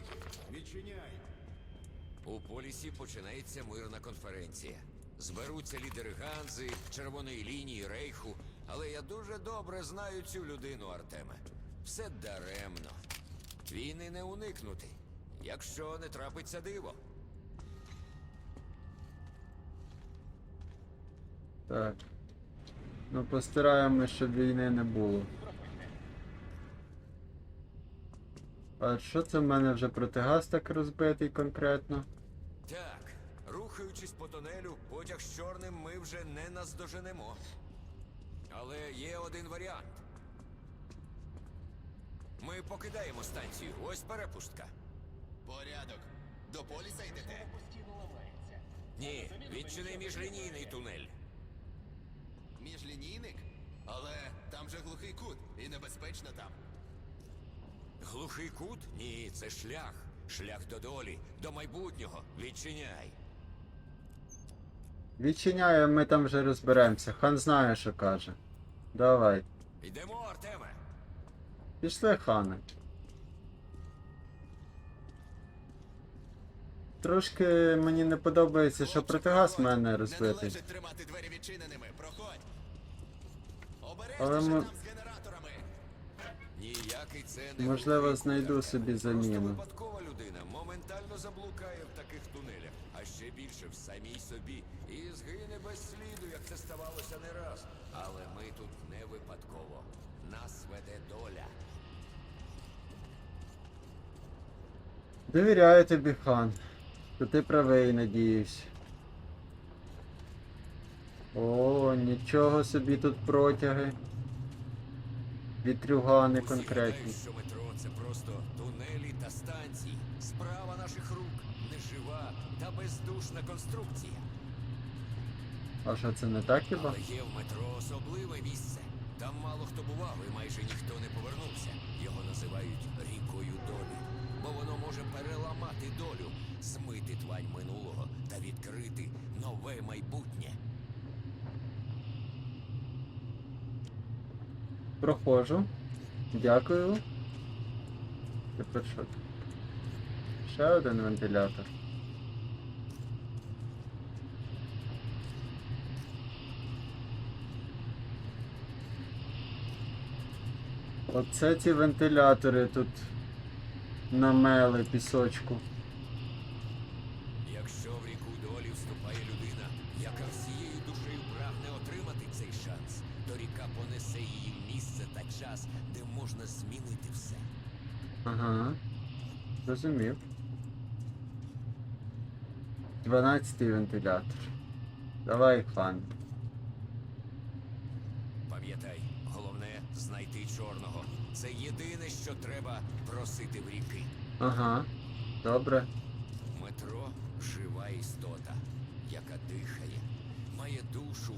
Броники, відчиняй. У полісі починається мирна конференція. Зберуться лідери Ганзи, Червоної лінії, Рейху. Але я дуже добре знаю цю людину, Артеме. Все даремно. Війни не уникнути, якщо не трапиться диво. Так. Ну постараємось, щоб війни не було. А що це в мене вже протигаз так розбитий конкретно? Так, рухаючись по тунелю, потяг з чорним ми вже не наздоженемо. Але є один варіант. Ми покидаємо станцію. Ось перепустка. Порядок. До поліса йдете? Ні, відчини міжлінійний тунель. Міжлінійник? Але там же глухий кут і небезпечно там. Глухий кут? Ні, це шлях. Шлях до долі, до майбутнього. Відчиняй. Відчиняє, ми там вже розберемося. Хан знає, що каже. Давай. Йдемо, Артеме. Пішли, хане. Трошки мені не подобається, що протигаз в мене Не розбитий. Але ми- там з генераторами. Ніякий це не Можливо, знайду собі заміну. випадкова людина моментально заблукає в таких тунелях, а ще більше в самій собі. І згине без сліду, як це ставалося не раз. Але ми тут не випадково. Нас веде доля. Довіряю тобі, хан. То ти правий, надіюсь. О, нічого собі тут протяги. Вітрюгани конкретні. що метро це просто тунелі та станції. Справа наших рук нежива та бездушна конструкція. А що це не так хіба? Але є в метро особливе місце. Там мало хто бував і майже ніхто не повернувся. Його називають рікою долі, бо воно може переламати долю, змити твань минулого та відкрити нове майбутнє. Проходжу. Дякую. Тепер що? тут? Ще один вентилятор. Оце ці вентилятори тут намели пісочку. Зрозумів. 12 вентилятор. Давай, хан. Пам'ятай, головне знайти чорного. Це єдине, що треба просити в ріки. Ага. Добре. Метро жива істота, яка дихає, має душу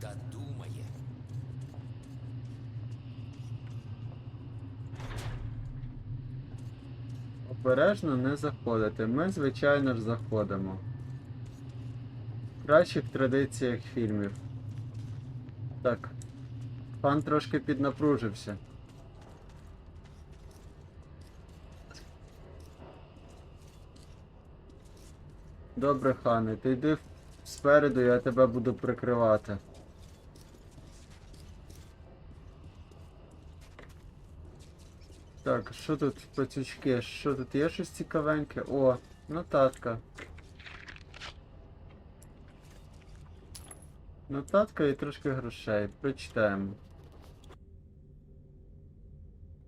та думає. Обережно не заходити. Ми, звичайно ж, заходимо. В кращих традиціях фільмів. Так. Пан трошки піднапружився. Добре, хане, ти йди спереду, я тебе буду прикривати. Так, що тут пацючки? Що тут є щось цікавеньке? О, нотатка. Нотатка і трошки грошей. Прочитаємо.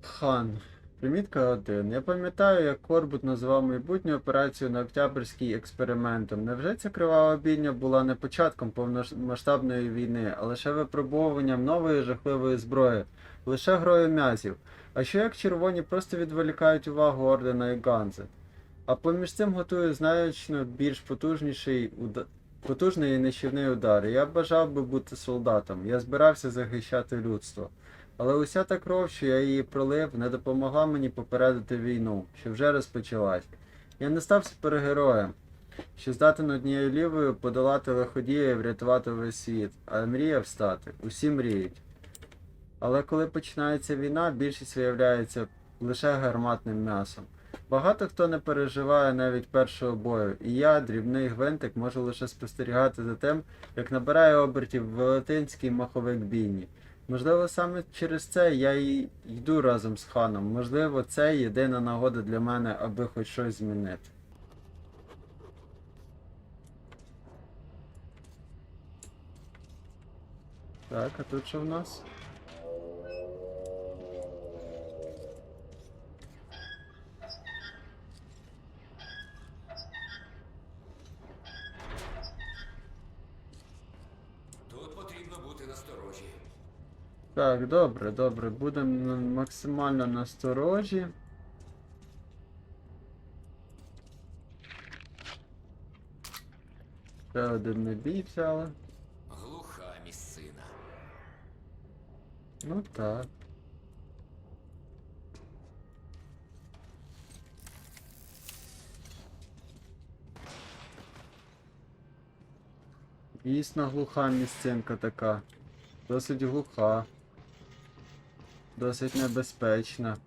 Хан. Примітка 1. Я пам'ятаю, як Корбут назвав майбутню операцію на Октябрьській експериментом. Невже ця кривава бійня була не початком повномасштабної війни, а лише випробовуванням нової жахливої зброї, лише грою м'язів? А що як червоні просто відволікають увагу Ордена і Ганзи? А поміж цим готують значно більш потужніший уда... потужний і нищівний удар. Я бажав би бути солдатом. Я збирався захищати людство. Але уся та кров, що я її пролив, не допомогла мені попередити війну, що вже розпочалась. Я не став супергероєм, що здатен однією лівою подолати лиходія і врятувати весь світ, а мріяв стати. Усі мріють. Але коли починається війна, більшість виявляється лише гарматним м'ясом. Багато хто не переживає навіть першого бою, і я, дрібний гвинтик, можу лише спостерігати за тим, як набирає обертів велетенський маховик бійні. Можливо, саме через це я і йду разом з ханом. Можливо, це єдина нагода для мене, аби хоч щось змінити. Так, а тут що в нас? Так, добре, добре. Будемо максимально насторожі. Ще один набій взяли. Глуха місцина. Ну так. Дійсно глуха місцинка така. Досить глуха. Досить небезпечна.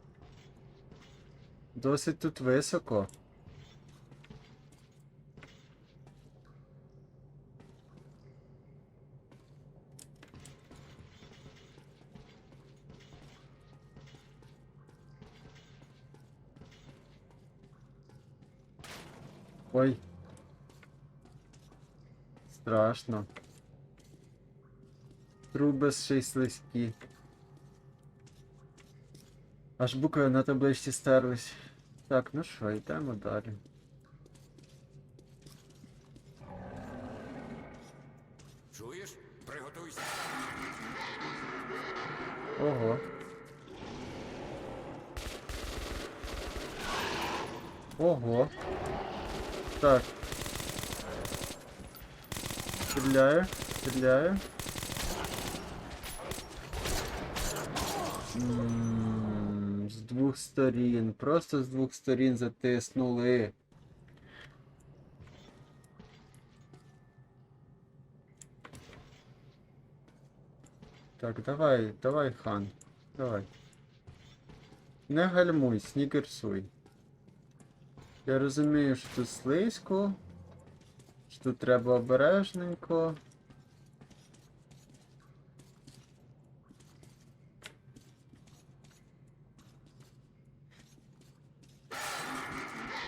Досить тут високо. Ой. Страшно. Труби ще й слизькі. Аж букви на табличці стерлись. Так, ну що, йдемо далі. Чуєш? Приготуйся. Ого. Ого. Так. Стріляю, стріляю. М, З двох сторін. Просто з двох сторін затиснули. Так, давай, давай, хан. Давай. Не гальмуй, снігерсуй. Я розумію, що тут слизько. Що тут треба обережненько.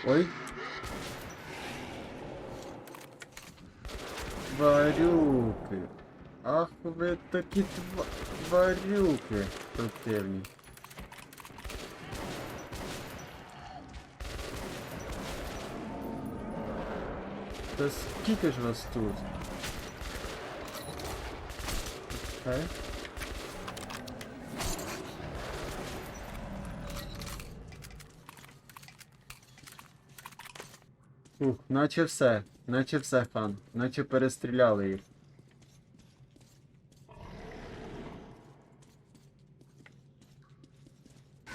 Ой. Тварюки. Ах ви такі тва... тварюки противні. Та скільки ж вас тут? Окей. Ух, наче все, наче все, хан, наче перестріляли їх.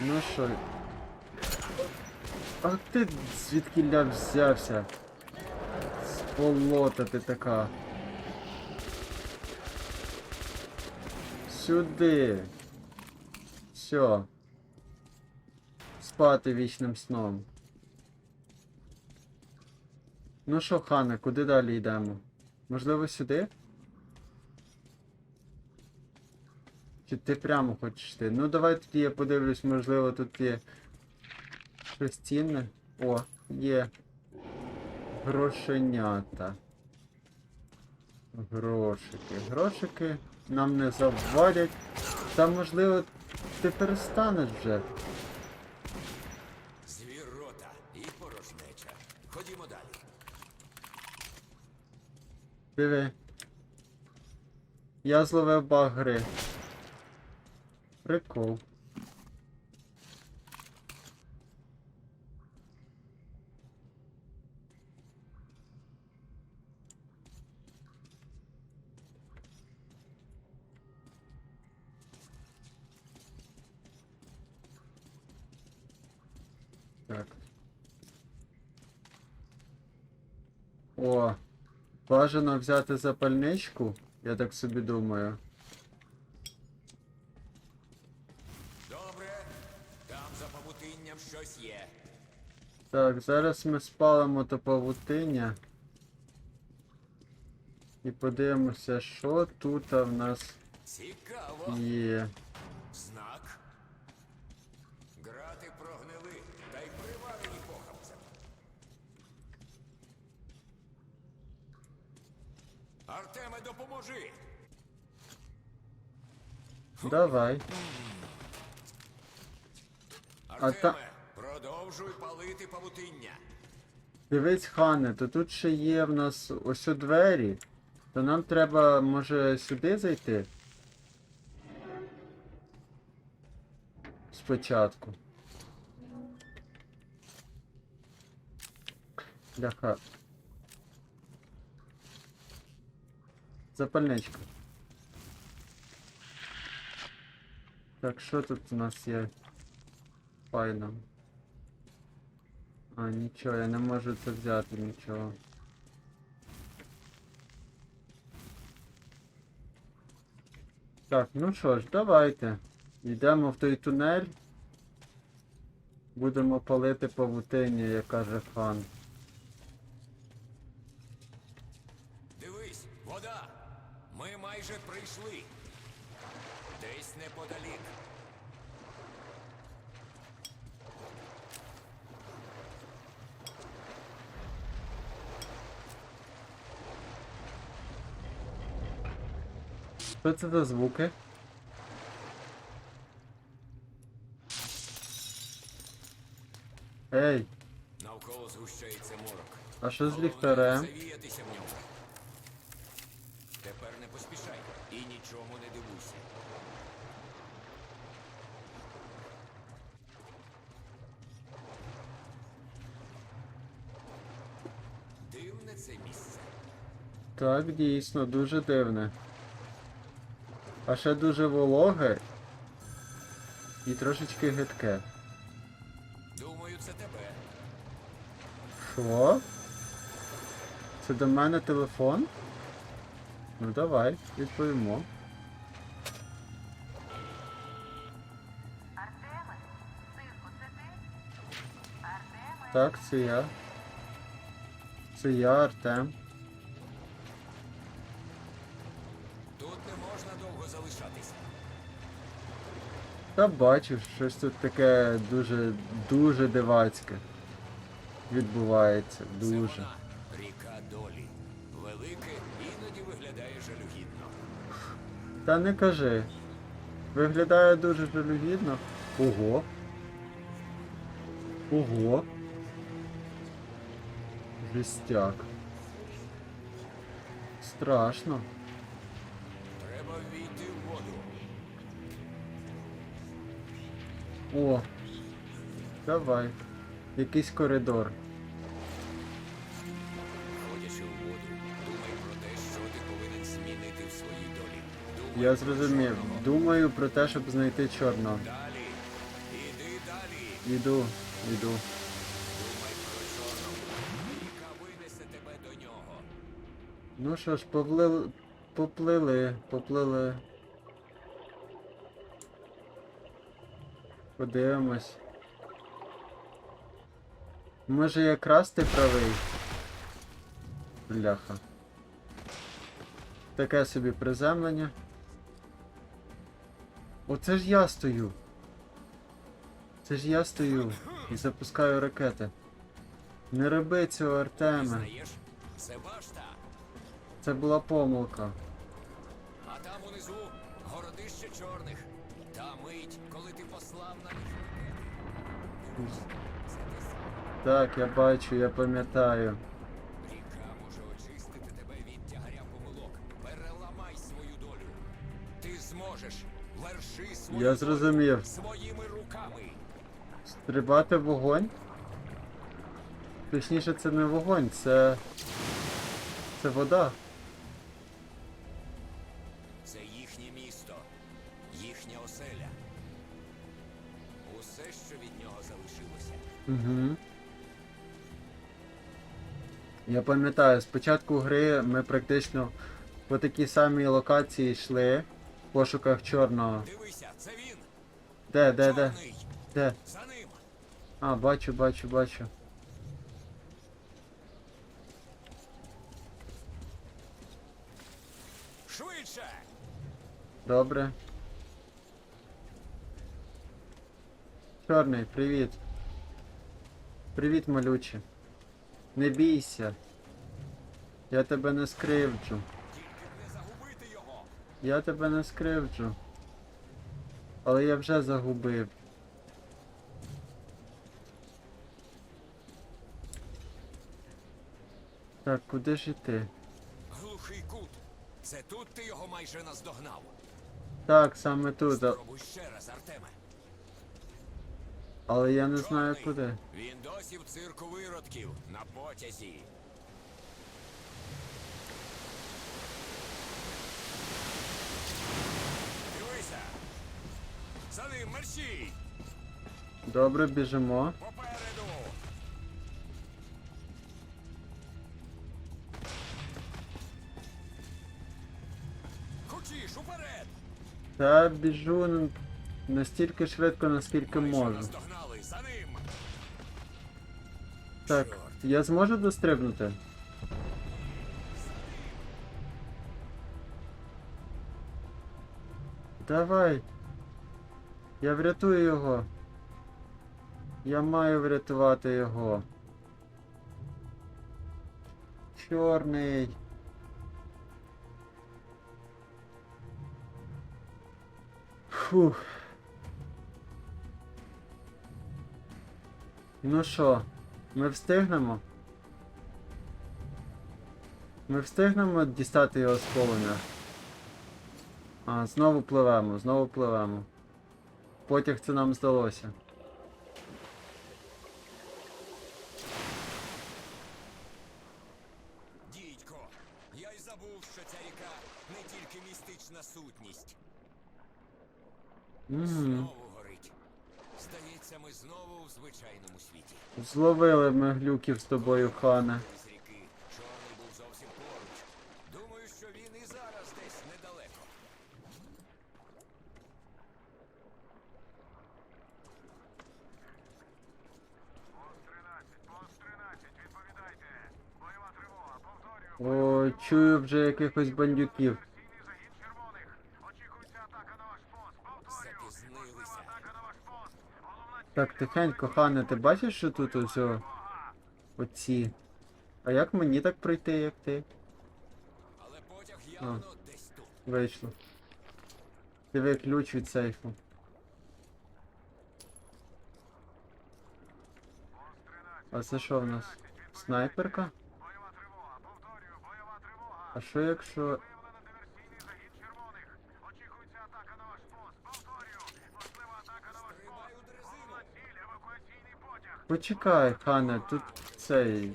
Ну що? А ти звідки ля взявся? Сполота ти така. Сюди. Все. Спати вічним сном. Ну що, хане, куди далі йдемо? Можливо, сюди? Чи ти прямо хочеш йти? Ну давай тоді я подивлюсь, можливо, тут є щось цінне. О, є. Грошенята. Грошики. Грошики нам не завадять. Та можливо ти перестанеш вже. Звірота і порожнеча. Ходімо далі. Диви. Я зловив баг. Прикол. Так. О, бажано взяти запальничку, я так собі думаю. Добре, там за павутинням щось є. Так, зараз ми спалимо то павутиння. І подивимося, що тут в нас Цікаво. є. Допоможи! Давай. Артеме, та- продовжуй палити павутиння. Дивись, Хане, то тут ще є в нас ось у двері. То нам треба, може, сюди зайти? Спочатку. Бляха. Запальничка. Так, що тут у нас є? Файно. А, нічого, я не можу це взяти, нічого. Так, ну що ж, давайте. Йдемо в той тунель. Будемо палити павутиння, як каже хан. Дивись, вода! Ми майже прийшли. Десь неподалік. Що це за звуки? Ей, Навколо згущається морок. а що з ліхтарем? не завіятися в ньому. Тепер не поспішай і нічому не дивуйся. Дивне це місце. Так, дійсно, дуже дивне. А ще дуже вологе і трошечки гидке. Думаю, це тебе. Що? Це до мене телефон? Ну давай, відповімо. Артеме, синку, це ти? Артеме, Так, це я. Це я, Артем. Та бачив, щось тут таке дуже, дуже дивацьке. Відбувається. Це Дуже. вона, ріка долі. Велике іноді виглядає жалюгідно. Та не кажи. Виглядає дуже жалюгідно. Ого. Ого. Жестяк. Страшно. О. Давай. Якийсь коридор. Ходячи у воду, думай про те, що ти повинен змінити в своїй долі. Думай Я зрозумів. Думаю про те, щоб знайти чорного. Далі. Іди далі. Іду, іду. Думай про чорного. Ріка винесе тебе до нього. Ну що ж, поплили, поплили, поплили. Подивимось. Може якраз ти правий. Бляха. Таке собі приземлення. Оце ж я стою. Це ж я стою і запускаю ракети. Не роби цього, Артеме. Це була помилка. А там унизу городище чорних. Та мить, коли ти послав на них ракети. Так, я бачу, я пам'ятаю. Ріка може очистити тебе від тягаря помилок. Переламай свою долю. Ти зможеш. Верши свою Я долю зрозумів. своїми руками. Стрибати в вогонь? Точніше, це не вогонь, це. Це вода. їхня оселя. Усе, що від нього залишилося. Угу. Я пам'ятаю, спочатку гри ми практично по такій самій локації йшли в пошуках чорного. Дивися, це він. Де, де, де? Де? За ним. А, бачу, бачу, бачу. Швидше. Добре. Чорний, привіт. Привіт, малюче. Не бійся. Я тебе не скривджу. Я тебе не скривджу. Але я вже загубив. Так, куди ж іти? Глухий кут. Це тут ти його майже наздогнав. Так, саме тут, Спробуй ще раз, Артеме. Але я не знаю куди. Він досі в цирку виродків на потязі. Дивися. За ним мерщій! Добре, біжимо. Попереду! Хочеш, уперед! Та біжу настільки швидко, наскільки можу. За ним! Так, я зможу дострибнути? Давай. Я врятую його. Я маю врятувати його. Чорний. Фух. Ну що, ми встигнемо? Ми встигнемо дістати його з полум'я? А, знову пливемо, знову пливемо. Потяг це нам здалося. Дідько, я й забув, що ця ріка не тільки містична сутність. Знову. Здається, ми знову в звичайному світі. Зловили ми глюків з тобою, хане. З ріки чорний був зовсім поруч. Думаю, що він і зараз десь недалеко. Пост 13, пост 13, відповідайте. Бойова тривога, повторюю. О, чую вже якихось бандюків. Так, тихенько, хане, ти бачиш, що тут ось оці? А як мені так пройти, як ти? Але потяг явно десь тут. Вийшло. Диви ключ від сейфу. А це що в нас? Снайперка? А що якщо. Почекай, хане, тут цей. Диво,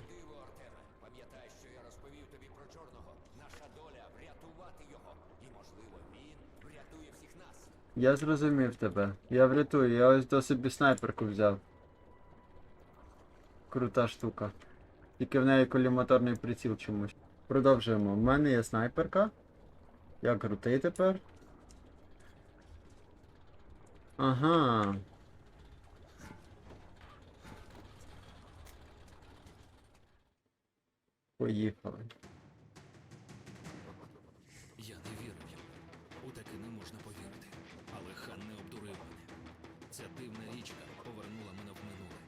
що я розповів тобі про чорного. Наша доля врятувати його. І, можливо, він врятує всіх нас. Я зрозумів тебе. Я врятую, я ось до собі снайперку взяв. Крута штука. Тільки в неї коліматорний приціл чомусь. Продовжуємо. У мене є снайперка. Я крутий тепер. Ага. Поїхали. Я не вірив йому. У таке не можна повірити. Але хан не обдурив мене. Ця дивна річка повернула мене в минуле.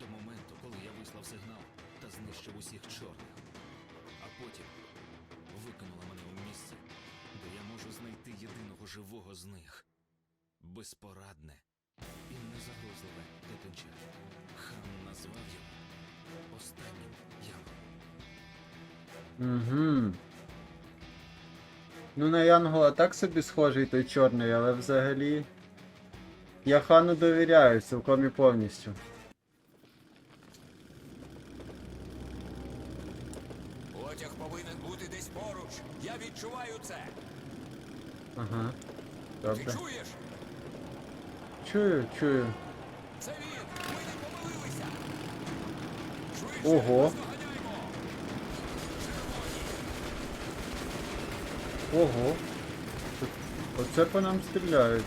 До моменту, коли я вислав сигнал та знищив усіх чорних. А потім викинула мене у місце, де я можу знайти єдиного живого з них. Безпорадне і незагрозливе дитинча. Хан назвав його останнім ямом. Угу. Ну, на Янгола так собі схожий той чорний, але взагалі. Я хану довіряю цілком і повністю. Потяг повинен бути десь поруч. Я відчуваю це. Ага. Ти чуєш? Чую, чую. Це він! Ми не помилилися! Швидше! Ого. Ого! Оце по нам стріляють.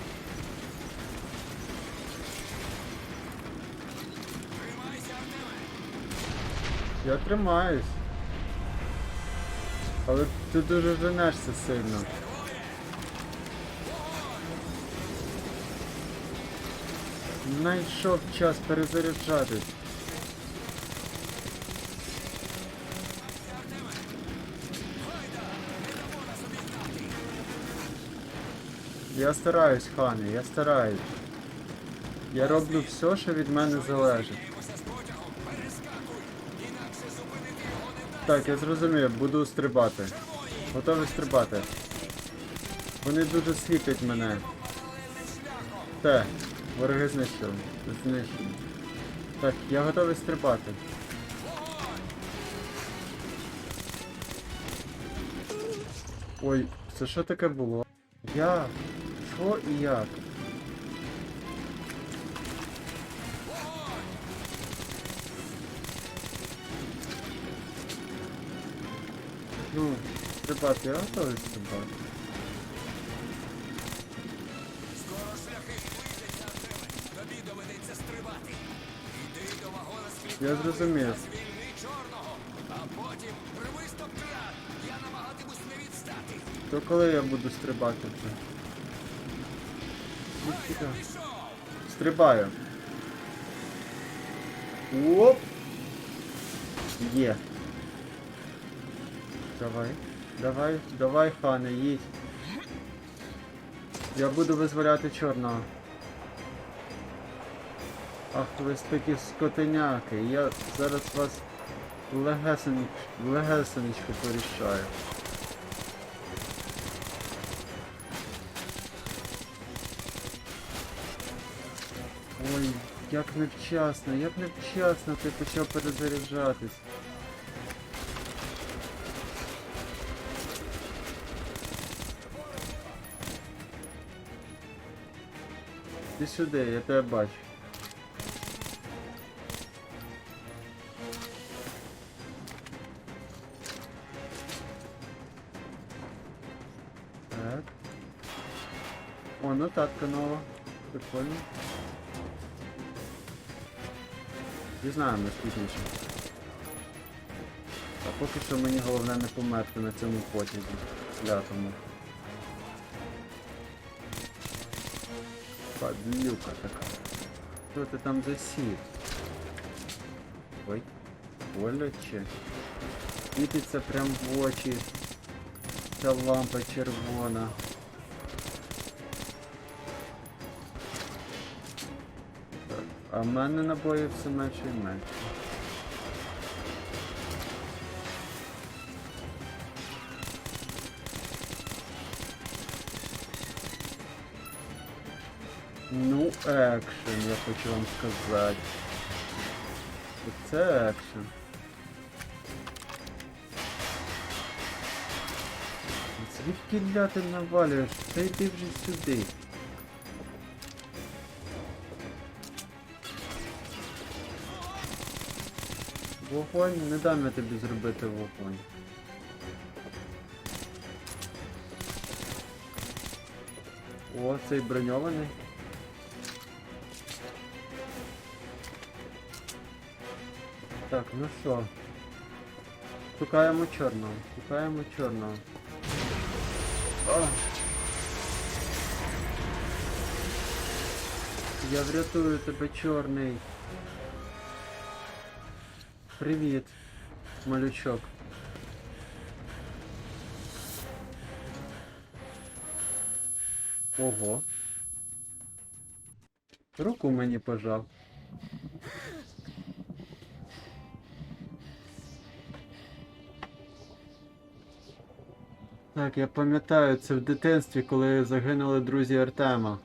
Я тримаюсь. Але ти дуже женешся сильно. Найшов час перезаряджатись. Я стараюсь, хане, я стараюсь. Я роблю все, що від мене залежить. Так, я зрозумів, буду стрибати. Готовий стрибати. Вони дуже сліпять мене. Те, вороги знищили. Знищені. Так, я готовий стрибати. Ой, це що таке було? Як? Що і як? Ну, стрибати, я готовий стрибати. Скоро шляхи звузяться, Артеме. Тобі доведеться стрибати. Іди до вагона з Я зрозумів. звільни чорного, а потім рви стоп-кран. Я намагатимусь не відстати. То коли я буду стрибати вже? Ніфіга. Стрибаю. Оп! Є. Давай. Давай, давай, хане, їдь. Я буду визволяти чорного. Ах, ви такі скотиняки. Я зараз вас легесенечко порішаю. Як невчасно, як невчасно ти почав перезаряджатись. Ти сюди, я тебе бачу. Так. О, нотатка нова. Прикольно. Дізнаємось пізніше. А поки що мені головне не померти на цьому потязі. Клятому. Падлюка така. Що ти там засів? Ой, боляче. Світиться прям в очі. Ця лампа червона. А в мене набоїв все менше і менше. Ну, екшен, я хочу вам сказати. Це екшен. Звідки ля ти навалюєш? Та йди вже сюди. Вогонь, не дам я тобі зробити вогонь. О, цей броньований. Так, ну що? Шукаємо чорного. Шукаємо чорного. Ах. Я врятую тебе, чорний. Привіт, малючок. Ого. Руку мені пожав. Так, я пам'ятаю, це в дитинстві, коли загинули друзі Артема.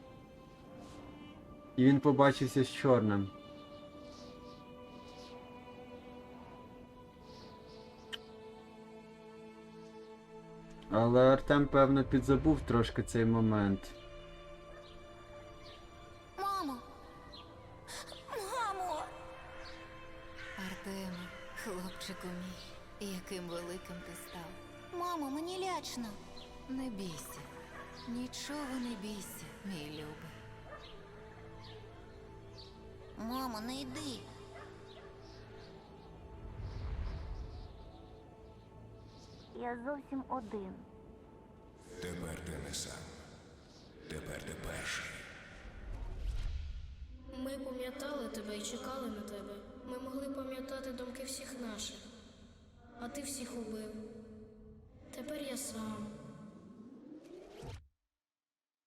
І він побачився з чорним. Але Артем, певно, підзабув трошки цей момент. Мамо! Мамо! Артеме, хлопчику мій, яким великим ти став. Мамо, мені лячно. Не бійся, нічого не бійся, мій любий. Мамо, не йди. Я зовсім один. Тепер ти не сам. Тепер ти перший. Ми пам'ятали тебе і чекали на тебе. Ми могли пам'ятати думки всіх наших. А ти всіх убив. Тепер я сам.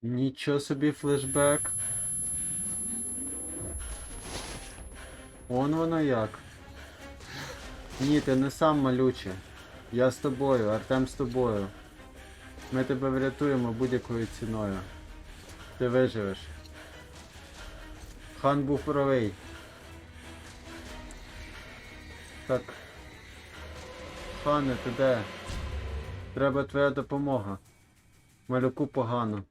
Нічого собі флешбек. Он воно як. Ні, ти не сам малюче. Я з тобою, Артем з тобою. Ми тебе врятуємо будь-якою ціною. Ти виживеш. Хан був правий. Так. Хане, ти де? Треба твоя допомога. Малюку погано.